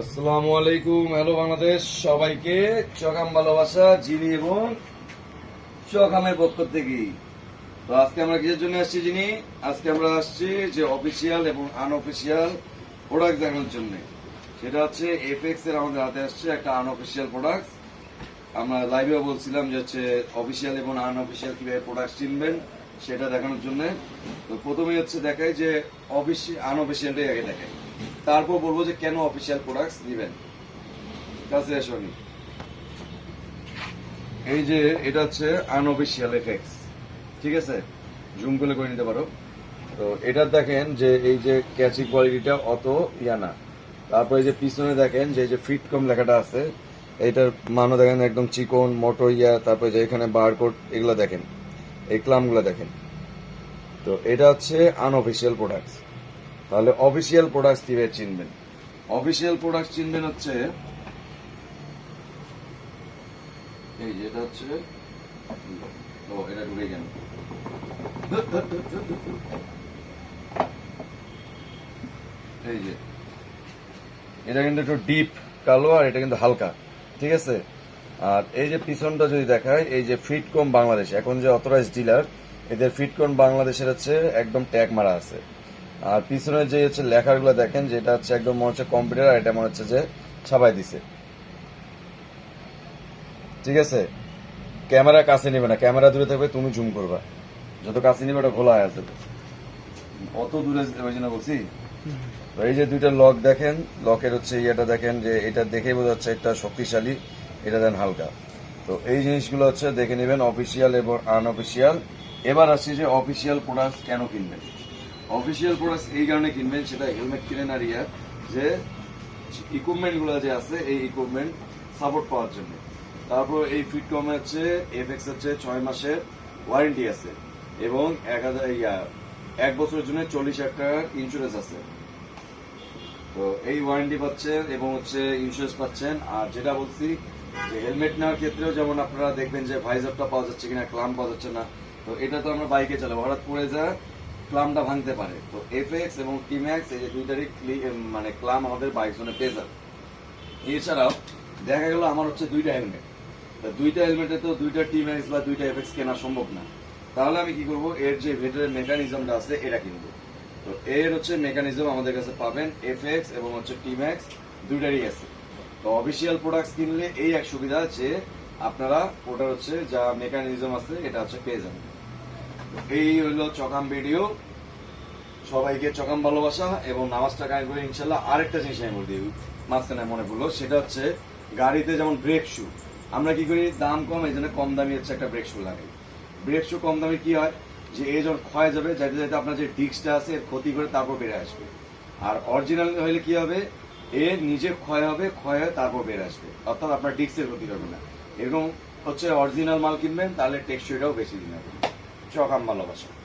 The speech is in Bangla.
আসসালামু আলাইকুম, হ্যালো বাংলাদেশ। সবাইকে চকাম ভালোবাসা জিনি এবং চকামের পক্ষ থেকে। তো আজকে আমরা কিসের জন্য আসছি জিনি আজকে আমরা আসছি যে অফিসিয়াল এবং আনঅফিসিয়াল প্রোডাক্ট দেখানোর জন্য। সেটা হচ্ছে এফএক্স এর আমাদের হাতে আসছে একটা আনঅফিসিয়াল প্রোডাক্ট আমরা লাইভেও বলছিলাম যে হচ্ছে অফিসিয়াল এবং আনঅফিসিয়াল কীভাবে প্রোডাক্ট চিনবেন সেটা দেখানোর জন্য। তো প্রথমে হচ্ছে দেখায় যে অফিসিয়াল আনঅফিসিয়ালটাই আগে দেখায় তারপর বলব যে কেন অফিসিয়াল প্রোডাক্টস নেবেন? কাছে আসনি এই যে, এটা হচ্ছে আনঅফিসিয়াল এফেক্টস ঠিক আছে? জুম করে করে নিতে পারো। তো এটা দেখেন যে এই যে ক্যাচি কোয়ালিটিটা অত ইয়া না। তারপর যে পিছনে দেখেন যে এই যে ফিট কম লেখাটা আছে এইটার মানও দেখেন একদম চিকন, মোটো ইয়া, তারপরে যে এখানে বারকোড এগুলো দেখেন, এই ক্লামগুলো দেখেন। তো এটা হচ্ছে আনঅফিসিয়াল প্রোডাক্টস তাহলে অফিসিয়াল প্রোডাক্টস কীভাবে চিনবেন? অফিসিয়াল প্রোডাক্ট চিনবেন হচ্ছে, এই যে এটা হচ্ছে, ও, এটা ঢুকে গেল। এই যে, এটা কিন্তু একটু ডিপ কালো আর এটা কিন্তু হালকা, ঠিক আছে? আর এই যে পিছনটা যদি দেখায়, এই যে ফিটকম বাংলাদেশ এখন যে অথরাইজ ডিলার এদের ফিটকম বাংলাদেশের হচ্ছে একদম ট্যাগ মারা আছে। আর পিছনে যে হচ্ছে লেখাগুলো দেখেন, যেটা হচ্ছে একদম মনে হচ্ছে কম্পিউটার আর এটা মনে হচ্ছে যে ছাপাই দিছে। ঠিক আছে? ক্যামেরা কাছে নেবে না। ক্যামেরা দূরে থাকবে, তুমি জুম করবা। যত কাছে নেবে, ওটা খোলা আছে। অত দূরে ওই জন্য বলছি? এই যে দুইটা লক দেখেন লকের হচ্ছে ইয়েটা দেখেন যে এটা দেখেই বোঝা যাচ্ছে একটা শক্তিশালী, এটা দেন হালকা। তো এই জিনিসগুলো হচ্ছে দেখে নেবেন অফিসিয়াল এবং আনঅফিসিয়াল এবার আসছি যে অফিসিয়াল প্রোডাক্ট কেন কিনবেন? অফিসিয়াল প্রোডাক্ট এই কারণে কিনবেন, সেটা হেলমেট কিনেন আর ইয়া যে ইকুইপমেন্টগুলো যে আছে, এই ইকুইপমেন্ট সাপোর্ট পাওয়ার জন্য। তারপর এই ফিটকমে হচ্ছে এফএক্স হচ্ছে ছয় মাসের ওয়ারেন্টি আছে এবং এক হাজার এক বছরের জন্য চল্লিশ হাজার টাকার ইন্স্যুরেন্স আছে। তো এই ওয়ারেন্টি পাচ্ছেন এবং হচ্ছে ইন্স্যুরেন্স পাচ্ছেন। আর যেটা বলছি, যে হেলমেট নেওয়ার ক্ষেত্রেও যেমন আপনারা দেখবেন যে ভাইজারটা পাওয়া যাচ্ছে কিনা ক্লাম পাওয়া যাচ্ছে না, তো এটা তো আমরা বাইকে চালাবো। হঠাৎ পড়ে যায় ক্লামটা ভাঙতে পারে। তো এফএক্স এবং টিম্যাক্স এই যে দুইটারই মানে ক্লাম আমাদের বাইক জোনে যাবে। এছাড়াও দেখা গেল আমার হচ্ছে দুইটা হেলমেট তা দুইটা হেলমেটে তো দুইটা টিম্যাক্স বা দুইটা এফএক্স কেনা সম্ভব না। তাহলে আমি কি করব? এর যে ভেতরের মেকানিজমটা আছে, এটা কিনবো। তো এর হচ্ছে মেকানিজম আমাদের কাছে পাবেন এফএক্স এবং হচ্ছে টিম্যাক্স দুইটারই আছে। তো অফিসিয়াল প্রোডাক্টস কিনলে এই এক সুবিধা যে আপনারা ওটার হচ্ছে যা মেকানিজম আছে, এটা হচ্ছে পেয়ে যাবেন। এই হলো চকাম ভিডিও। সবাইকে চকাম ভালোবাসা এবং নামাজটা কায়েম করে ইনশাল্লাহ আরেকটা জিনিস আমি বলে দিই, মাঝখানে মনে পড়ল, সেটা হচ্ছে গাড়িতে যেমন ব্রেক শু আমরা কি করি, দাম কম, এই জন্য কম দামি হচ্ছে একটা ব্রেক শু লাগাই। ব্রেক শু কম দামি কি হয়, যে এই যখন ক্ষয় যাবে, যাইতে যাইতে আপনার যে ডিস্কটা আছে, এর ক্ষতি করে তারপর বেড়ে আসবে। আর অরিজিনাল হলে কি হবে, এ নিজে ক্ষয় হবে, ক্ষয় হয়ে তারপর বেড়ে আসবে। অর্থাৎ আপনার ডিস্কের ক্ষতি হবে না। এরকম হচ্ছে অরিজিনাল মাল কিনবেন, তাহলে টেকসইটাও বেশি দিন হবে। চকাম ভালোবাসা